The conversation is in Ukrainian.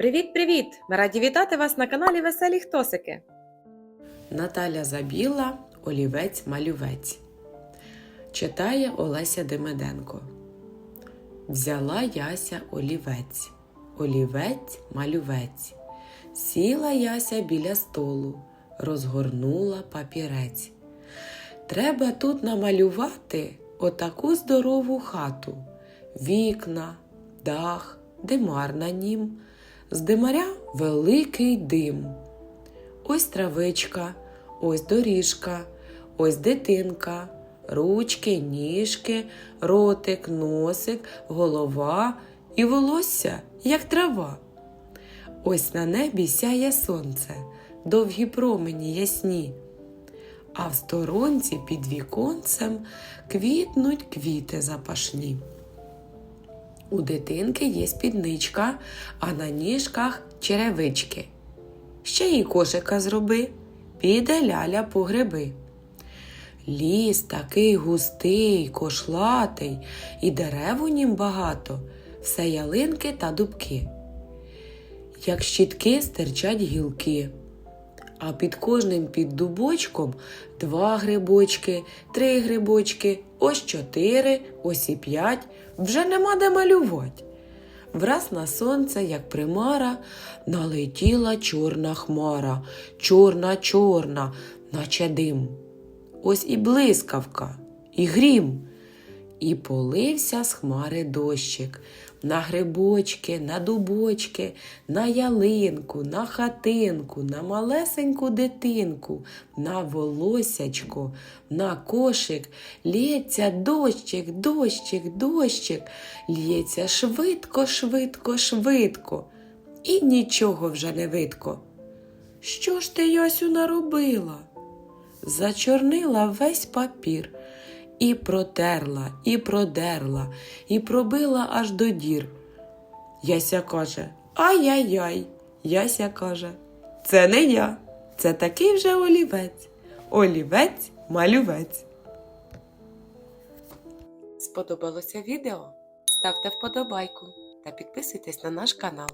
Привіт-привіт! Ми раді вітати вас на каналі Веселі Хтосики. Наталя Забіла, олівець-малювець. Читає Олеся Демиденко. Взяла Яся олівець, олівець-малювець. Сіла Яся біля столу, розгорнула папірець. Треба тут намалювати отаку здорову хату, вікна, дах, димар на нім. З димаря великий дим. Ось травичка, ось доріжка, ось дитинка, ручки, ніжки, ротик, носик, голова і волосся, як трава. Ось на небі сяє сонце, довгі промені ясні, а в сторонці під віконцем квітнуть квіти запашні. У дитинки є спідничка, а на ніжках черевички. Ще й кошика зроби, піде ляля по гриби. Ліс такий густий, кошлатий, і дерев у нім багато, все ялинки та дубки. Як щітки стирчать гілки, а під кожним під дубочком два грибочки, три грибочки, ось чотири, ось і п'ять, вже нема де малювати. Враз на сонце, як примара, налетіла чорна хмара, чорна, чорна, наче дим. Ось і блискавка, і грім. І полився з хмари дощик на грибочки, на дубочки, на ялинку, на хатинку, на малесеньку дитинку, на волосячко, на кошик. Лється дощик, дощик, дощик, лється швидко, швидко, швидко. І нічого вже не видко. Що ж ти, Ясю, наробила? Зачорнила весь папір і протерла, і продерла, і пробила аж до дір. Яся каже Ай-яй-яй. Яся каже, це не я, це такий вже олівець. Олівець малювець. Сподобалося відео? Ставте вподобайку та підписуйтесь на наш канал.